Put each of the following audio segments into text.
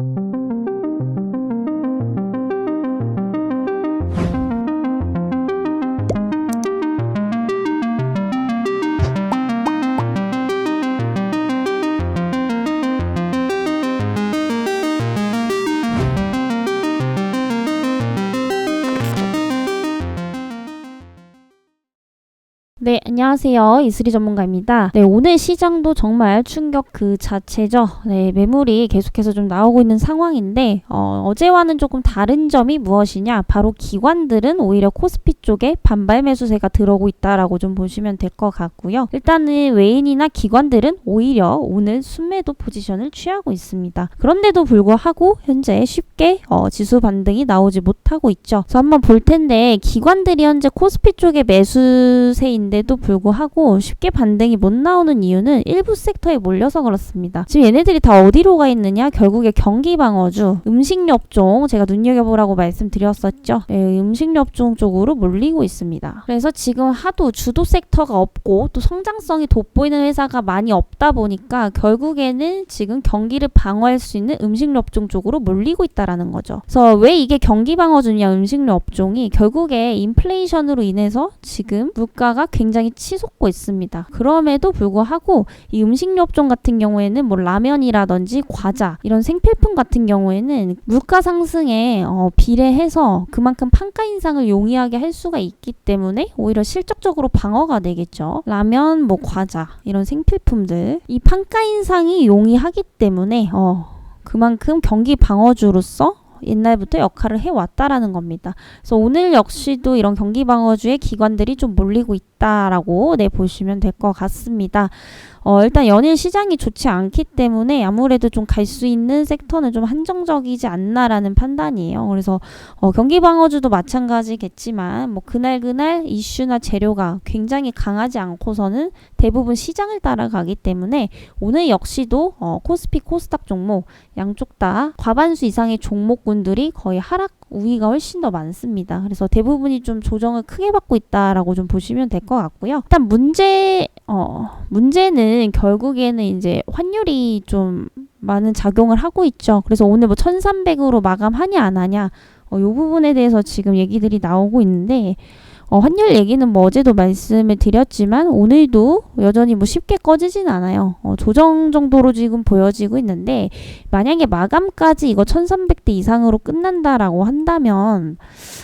네, 안녕하세요. 이슬이 전문가입니다. 네, 오늘 시장도 정말 충격 그 자체죠. 네, 매물이 계속해서 좀 나오고 있는 상황인데, 어, 어제와는 조금 다른 점이 무엇이냐? 바로 기관들은 오히려 코스피 쪽에 반발 매수세가 들어오고 있다라고 좀 보시면 될 것 같고요. 일단은 외인이나 기관들은 오히려 오늘 순매도 포지션을 취하고 있습니다. 그런데도 불구하고 현재 쉽게 어, 지수 반등이 나오지 못하고 있죠. 그래서 한번 볼 텐데, 기관들이 현재 코스피 쪽에 매수세인 인데도 불구하고 쉽게 반등이 못 나오는 이유는 일부 섹터에 몰려서 그렇습니다. 지금 얘네들이 다 어디로 가 있느냐? 결국에 경기 방어주, 음식료 업종 제가 눈여겨보라고 말씀드렸었죠. 네, 음식료 업종 쪽으로 몰리고 있습니다. 그래서 지금 하도 주도 섹터가 없고 또 성장성이 돋보이는 회사가 많이 없다 보니까 결국에는 지금 경기를 방어할 수 있는 음식료 업종 쪽으로 몰리고 있다라는 거죠. 그래서 왜 이게 경기 방어주냐 음식료 업종이 결국에 인플레이션으로 인해서 지금 물가가 굉장히 치솟 고 있습니다. 그럼에도 불구하고 이 음식료 업종 같은 경우에는 뭐 라면이라든지 과자 이런 생필품 같은 경우에는 물가 상승에 어, 비례해서 그만큼 판가 인상을 용이하게 할 수가 있기 때문에 오히려 실적적으로 방어가 되겠죠. 라면, 뭐 과자 이런 생필품들 이 판가 인상이 용이하기 때문에 어, 그만큼 경기 방어주로서 옛날부터 역할을 해왔다라는 겁니다. 그래서 오늘 역시도 이런 경기 방어주의 기관들이 좀 몰리고 있다라고 네 보시면 될 것 같습니다. 어, 일단 연일 시장이 좋지 않기 때문에 아무래도 좀 갈 수 있는 섹터는 좀 한정적이지 않나라는 판단이에요. 그래서 어, 경기 방어주도 마찬가지겠지만 뭐 그날 그날 이슈나 재료가 굉장히 강하지 않고서는 대부분 시장을 따라가기 때문에 오늘 역시도 어, 코스피 코스닥 종목 양쪽 다 과반수 이상의 종목군들이 거의 하락 우위가 훨씬 더 많습니다. 그래서 대부분이 좀 조정을 크게 받고 있다라고 좀 보시면 될 것 같고요. 일단 문제 어 문제는 결국에는 이제 환율이 좀 많은 작용을 하고 있죠. 그래서 오늘 뭐 1300으로 마감하냐 안 하냐 어, 요 부분에 대해서 지금 얘기들이 나오고 있는데 어, 환율 얘기는 뭐 어제도 말씀을 드렸지만 오늘도 여전히 뭐 쉽게 꺼지진 않아요. 어, 조정 정도로 지금 보여지고 있는데 만약에 마감까지 이거 1300대 이상으로 끝난다라고 한다면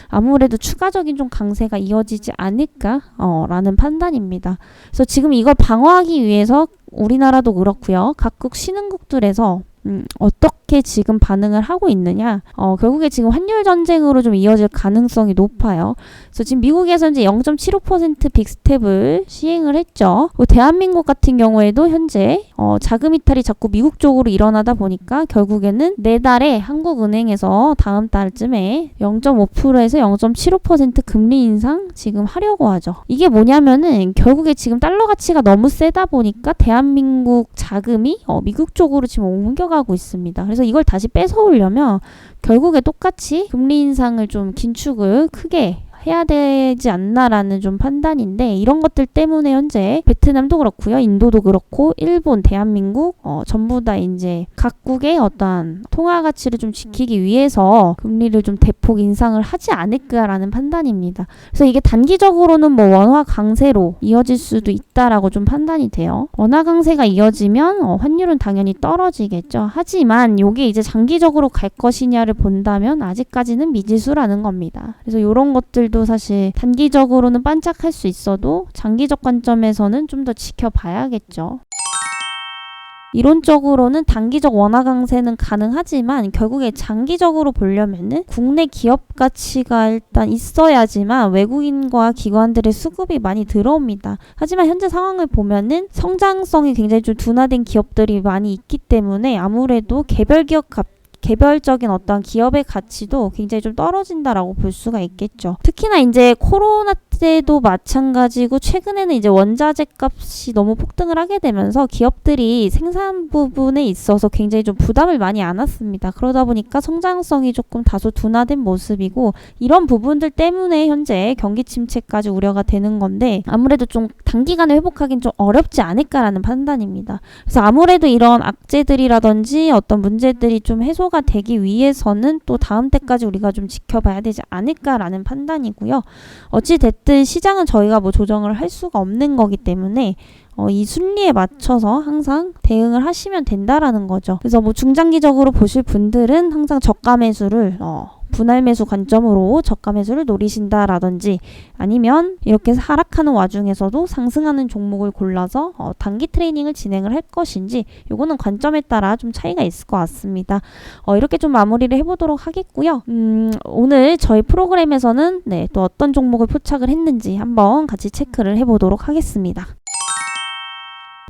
아무래도 추가적인 좀 강세가 이어지지 않을까 어, 라는 판단입니다. 그래서 지금 이걸 방어하기 위해서 우리나라도 그렇고요. 각국 신흥국들에서 음, 어떻게 지금 반응을 하고 있느냐? 어, 결국에 지금 환율 전쟁으로 좀 이어질 가능성이 높아요. 그래서 지금 미국에서 이제 0.75% 빅스텝을 시행을 했죠. 대한민국 같은 경우에도 현재 어, 자금 이탈이 자꾸 미국 쪽으로 일어나다 보니까 결국에는 내달에 한국은행에서 다음 달쯤에 0.5%에서 0.75% 금리 인상 지금 하려고 하죠. 이게 뭐냐면은 결국에 지금 달러 가치가 너무 세다 보니까 대한민국 자금이 어, 미국 쪽으로 지금 옮겨가 가고 있습니다. 그래서 이걸 다시 뺏어오려면 결국에 똑같이 금리 인상을 좀 긴축을 크게 해야 되지 않나라는 좀 판단인데 이런 것들 때문에 현재 베트남도 그렇고요. 인도도 그렇고 일본, 대한민국 어, 전부 다 이제 각국의 어떠한 통화 가치를 좀 지키기 위해서 금리를 좀 대폭 인상을 하지 않을까라는 판단입니다. 그래서 이게 단기적으로는 뭐 원화 강세로 이어질 수도 있다라고 좀 판단이 돼요. 원화 강세가 이어지면 어, 환율은 당연히 떨어지겠죠. 하지만 이게 이제 장기적으로 갈 것이냐를 본다면 아직까지는 미지수라는 겁니다. 그래서 이런 것들 도 사실 단기적으로는 반짝할 수 있어도 장기적 관점에서는 좀 더 지켜봐야겠죠. 이론적으로는 단기적 원화 강세는 가능하지만 결국에 장기적으로 보려면은 국내 기업 가치가 일단 있어야지만 외국인과 기관들의 수급이 많이 들어옵니다. 하지만 현재 상황을 보면은 성장성이 굉장히 좀 둔화된 기업들이 많이 있기 때문에 아무래도 개별 기업 값 개별적인 어떤 기업의 가치도 굉장히 좀 떨어진다라고 볼 수가 있겠죠. 특히나 이제 코로나 때도 마찬가지고 최근에는 이제 원자재 값이 너무 폭등을 하게 되면서 기업들이 생산 부분에 있어서 굉장히 좀 부담을 많이 안았습니다. 그러다 보니까 성장성이 조금 다소 둔화된 모습이고 이런 부분들 때문에 현재 경기 침체까지 우려가 되는 건데 아무래도 좀 단기간에 회복하기는 좀 어렵지 않을까라는 판단입니다. 그래서 아무래도 이런 악재들이라든지 어떤 문제들이 좀 해소가 되기 위해서는 또 다음 때까지 우리가 좀 지켜봐야 되지 않을까라는 판단이고요. 어찌 됐든 시장은 저희가 뭐 조정을 할 수가 없는 거기 때문에 어, 이 순리에 맞춰서 항상 대응을 하시면 된다라는 거죠. 그래서 뭐 중장기적으로 보실 분들은 항상 저가 매수를 어, 분할 매수 관점으로 저가 매수를 노리신다라든지 아니면 이렇게 하락하는 와중에서도 상승하는 종목을 골라서 어, 단기 트레이닝을 진행을 할 것인지 요거는 관점에 따라 좀 차이가 있을 것 같습니다. 어, 이렇게 좀 마무리를 해보도록 하겠고요. 음, 오늘 저희 프로그램에서는 네, 또 어떤 종목을 포착을 했는지 한번 같이 체크를 해보도록 하겠습니다.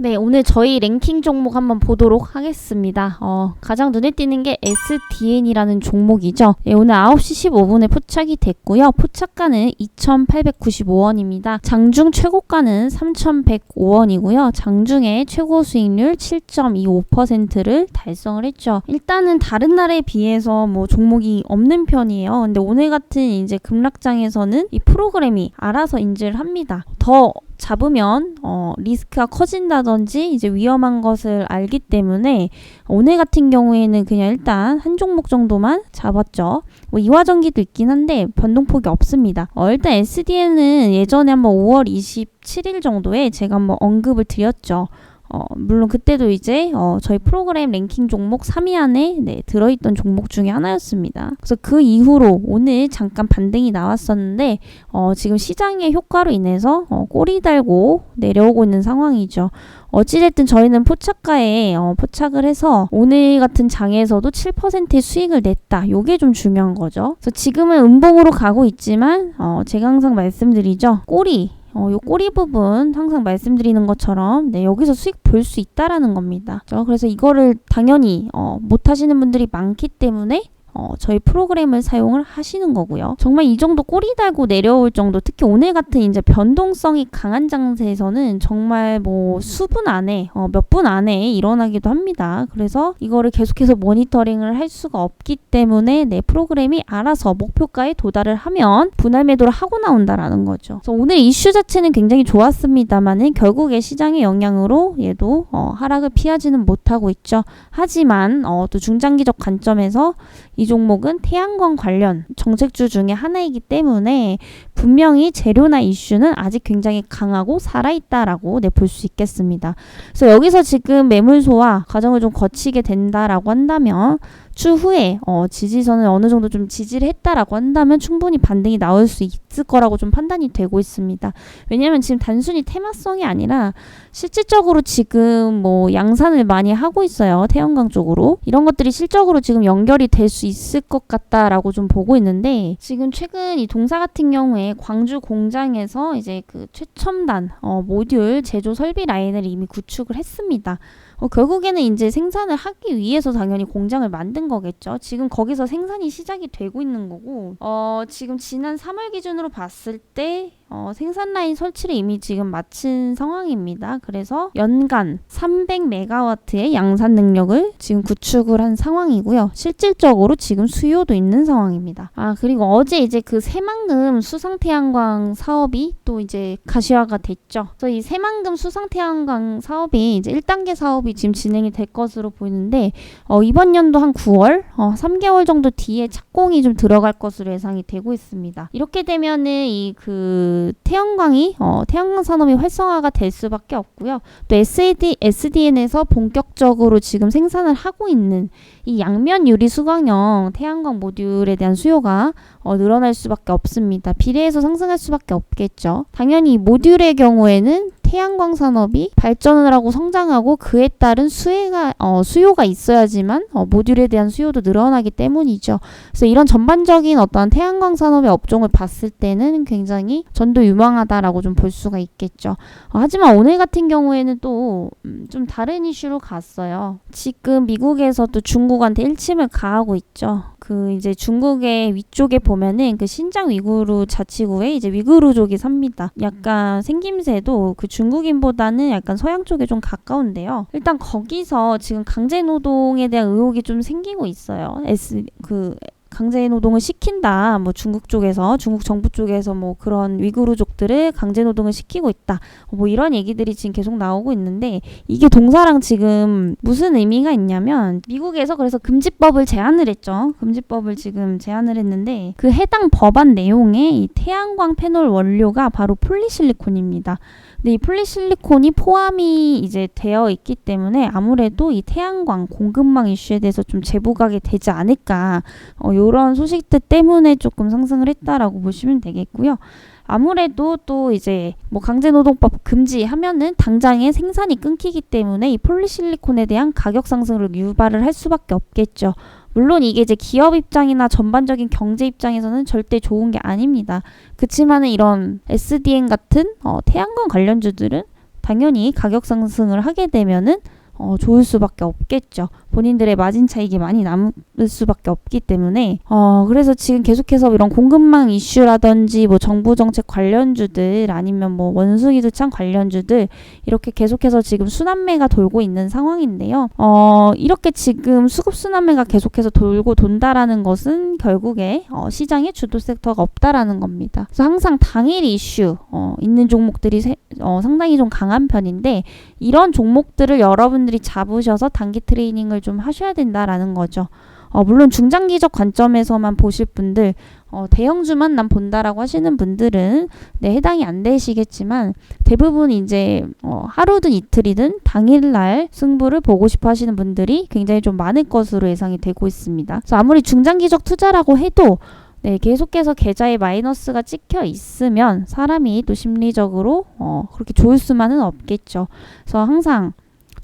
네, 오늘 저희 랭킹 종목 한번 보도록 하겠습니다. 어, 가장 눈에 띄는 게 SDN이라는 종목이죠. 네, 오늘 9시 15분에 포착이 됐고요. 포착가는 2,895원입니다. 장중 최고가는 3,105원이고요. 장중에 최고 수익률 7.25%를 달성을 했죠. 일단은 다른 날에 비해서 뭐 종목이 없는 편이에요. 근데 오늘 같은 이제 급락장에서는 이 프로그램이 알아서 인지를 합니다. 더 잡으면 어, 리스크가 커진다든지 이제 위험한 것을 알기 때문에 오늘 같은 경우에는 그냥 일단 한 종목 정도만 잡았죠. 뭐 이화전기도 있긴 한데 변동폭이 없습니다. 어, 일단 SDN은 예전에 한번 5월 27일 정도에 제가 한번 언급을 드렸죠. 어, 물론 그때도 이제 어, 저희 프로그램 랭킹 종목 3위 안에 네, 들어있던 종목 중에 하나였습니다. 그래서 그 이후로 오늘 잠깐 반등이 나왔었는데 어, 지금 시장의 효과로 인해서 어, 꼬리 달고 내려오고 있는 상황이죠. 어찌됐든 저희는 포착가에 어, 포착을 해서 오늘 같은 장에서도 7%의 수익을 냈다. 요게 좀 중요한 거죠. 그래서 지금은 음봉으로 가고 있지만 어, 제가 항상 말씀드리죠. 꼬리 어, 요 꼬리 부분 항상 말씀드리는 것처럼 네, 여기서 수익 볼 수 있다라는 겁니다. 그렇죠? 그래서 이거를 당연히 어, 못 하시는 분들이 많기 때문에 어, 저희 프로그램을 사용을 하시는 거고요. 정말 이 정도 꼬리 달고 내려올 정도, 특히 오늘 같은 이제 변동성이 강한 장세에서는 정말 뭐 수분 안에, 어, 몇 분 안에 일어나기도 합니다. 그래서 이거를 계속해서 모니터링을 할 수가 없기 때문에 내 프로그램이 알아서 목표가에 도달을 하면 분할 매도를 하고 나온다라는 거죠. 그래서 오늘 이슈 자체는 굉장히 좋았습니다만은 결국에 시장의 영향으로 얘도 어, 하락을 피하지는 못하고 있죠. 하지만 어, 또 중장기적 관점에서 이 종목은 태양광 관련 정책주 중에 하나이기 때문에 분명히 재료나 이슈는 아직 굉장히 강하고 살아있다라고 네, 볼수 있겠습니다. 그래서 여기서 지금 매물 소화 과정을 좀 거치게 된다라고 한다면 추후에 어, 지지선을 어느 정도 좀 지지를 했다라고 한다면 충분히 반등이 나올 수 있을 거라고 좀 판단이 되고 있습니다. 왜냐하면 지금 단순히 테마성이 아니라 실질적으로 지금 뭐 양산을 많이 하고 있어요. 태양광 쪽으로. 이런 것들이 실적으로 지금 연결이 될 수 있을 것 같다라고 좀 보고 있는데 지금 최근 이 동사 같은 경우에 광주 공장에서 이제 그 최첨단 어, 모듈 제조 설비 라인을 이미 구축을 했습니다. 어, 결국에는 이제 생산을 하기 위해서 당연히 공장을 만든 거겠죠. 지금 거기서 생산이 시작이 되고 있는 거고, 어, 지금 지난 3월 기준으로 봤을 때 어, 생산 라인 설치를 이미 지금 마친 상황입니다. 그래서 연간 300메가와트의 양산 능력을 지금 구축을 한 상황이고요. 실질적으로 지금 수요도 있는 상황입니다. 아, 그리고 어제 이제 그 새만금 수상태양광 사업이 또 이제 가시화가 됐죠. 그래서 이 새만금 수상태양광 사업이 이제 1단계 사업이 지금 진행이 될 것으로 보이는데 어, 이번 연도 한 9월, 어, 3개월 정도 뒤에 착공이 좀 들어갈 것으로 예상이 되고 있습니다. 이렇게 되면은 이그 태양광이 어, 태양광 산업이 활성화가 될 수밖에 없고요. 또 SAD, SDN에서 본격적으로 지금 생산을 하고 있는 이 양면 유리 수광형 태양광 모듈에 대한 수요가 어, 늘어날 수밖에 없습니다. 비례해서 상승할 수밖에 없겠죠. 당연히 모듈의 경우에는 태양광 산업이 발전을 하고 성장하고 그에 따른 수혜가 어, 수요가 있어야지만 어, 모듈에 대한 수요도 늘어나기 때문이죠. 그래서 이런 전반적인 어떤 태양광 산업의 업종을 봤을 때는 굉장히 전도 유망하다라고 좀 볼 수가 있겠죠. 어, 하지만 오늘 같은 경우에는 또좀 음, 다른 이슈로 갔어요. 지금 미국에서 또 중국한테 일침을 가하고 있죠. 그 이제 중국의 위쪽에 보면은 그 신장 위구르 자치구에 이제 위구르족이 삽니다. 약간 생김새도 그 중국인보다는 약간 서양 쪽에 좀 가까운데요. 일단 거기서 지금 강제 노동에 대한 의혹이 좀 생기고 있어요. S 그 강제 노동을 시킨다. 뭐 중국 쪽에서 중국 정부 쪽에서 뭐 그런 위구르족들을 강제 노동을 시키고 있다. 뭐 이런 얘기들이 지금 계속 나오고 있는데 이게 동사랑 지금 무슨 의미가 있냐면 미국에서 그래서 금지법을 제안을 했죠. 금지법을 지금 제안을 했는데 그 해당 법안 내용에 이 태양광 패널 원료가 바로 폴리실리콘입니다. 근데 이 폴리실리콘이 포함이 이제 되어 있기 때문에 아무래도 이 태양광 공급망 이슈에 대해서 좀 제보가게 되지 않을까 어, 이런 소식들 때문에 조금 상승을 했다라고 보시면 되겠고요. 아무래도 또 이제 뭐 강제노동법 금지하면은 당장에 생산이 끊기기 때문에 이 폴리실리콘에 대한 가격 상승을 유발을 할 수밖에 없겠죠. 물론 이게 이제 기업 입장이나 전반적인 경제 입장에서는 절대 좋은 게 아닙니다. 그치만은 이런 SDN 같은 어, 태양광 관련주들은 당연히 가격 상승을 하게 되면은 어, 좋을 수밖에 없겠죠. 본인들의 마진 차익이 많이 남을 수밖에 없기 때문에 어, 그래서 지금 계속해서 이런 공급망 이슈라든지 뭐 정부 정책 관련주들 아니면 뭐 원숭이 두창 관련주들 이렇게 계속해서 지금 순환매가 돌고 있는 상황인데요. 어, 이렇게 지금 수급 순환매가 계속해서 돌고 돈다라는 것은 결국에 어, 시장의 주도 섹터가 없다라는 겁니다. 그래서 항상 당일 이슈 어, 있는 종목들이 세, 어, 상당히 좀 강한 편인데 이런 종목들을 여러분 들이 잡으셔서 단기 트레이닝을 좀 하셔야 된다라는 거죠. 어, 물론 중장기적 관점에서만 보실 분들, 어, 대형주만 난 본다라고 하시는 분들은 네, 해당이 안 되시겠지만 대부분 이제 어, 하루든 이틀이든 당일날 승부를 보고 싶어 하시는 분들이 굉장히 좀 많을 것으로 예상이 되고 있습니다. 그래서 아무리 중장기적 투자라고 해도 네, 계속해서 계좌에 마이너스가 찍혀 있으면 사람이 또 심리적으로 어, 그렇게 좋을 수만은 없겠죠. 그래서 항상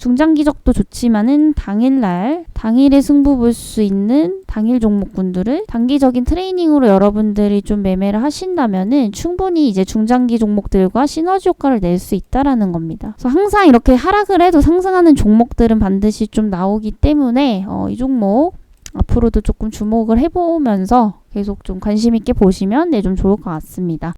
중장기적도 좋지만은 당일날 당일에 승부 볼 수 있는 당일 종목군들을 단기적인 트레이닝으로 여러분들이 좀 매매를 하신다면은 충분히 이제 중장기 종목들과 시너지 효과를 낼 수 있다라는 겁니다. 그래서 항상 이렇게 하락을 해도 상승하는 종목들은 반드시 좀 나오기 때문에 어, 이 종목 앞으로도 조금 주목을 해보면서 계속 좀 관심 있게 보시면 네, 좀 좋을 것 같습니다.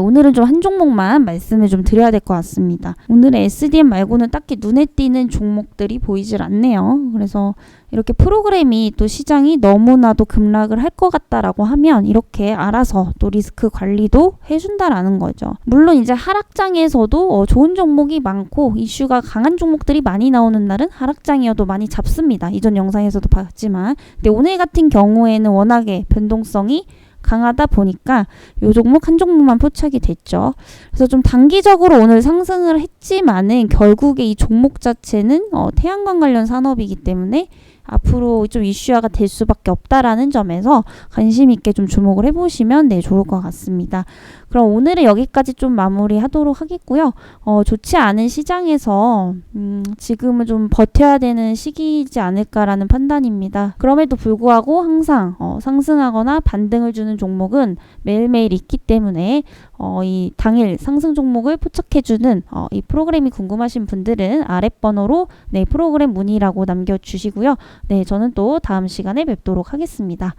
오늘은 좀 한 종목만 말씀을 좀 드려야 될 것 같습니다. 오늘의 SDM 말고는 딱히 눈에 띄는 종목들이 보이질 않네요. 그래서 이렇게 프로그램이 또 시장이 너무나도 급락을 할 것 같다라고 하면 이렇게 알아서 또 리스크 관리도 해준다라는 거죠. 물론 이제 하락장에서도 어, 좋은 종목이 많고 이슈가 강한 종목들이 많이 나오는 날은 하락장이어도 많이 잡습니다. 이전 영상에서도 봤지만 근데 오늘 같은 경우에는 워낙에 변동성이 강하다 보니까 요 종목 한 종목만 포착이 됐죠. 그래서 좀 단기적으로 오늘 상승을 했지만은 결국에 이 종목 자체는 어, 태양광 관련 산업이기 때문에 앞으로 좀 이슈화가 될 수밖에 없다라는 점에서 관심 있게 좀 주목을 해보시면 네 좋을 것 같습니다. 그럼 오늘은 여기까지 좀 마무리하도록 하겠고요. 어, 좋지 않은 시장에서 음, 지금은 좀 버텨야 되는 시기이지 않을까라는 판단입니다. 그럼에도 불구하고 항상 어, 상승하거나 반등을 주는 종목은 매일매일 있기 때문에 어, 이 당일 상승 종목을 포착해주는 어, 이 프로그램이 궁금하신 분들은 아랫번호로 네 프로그램 문의라고 남겨주시고요. 네 저는 또 다음 시간에 뵙도록 하겠습니다.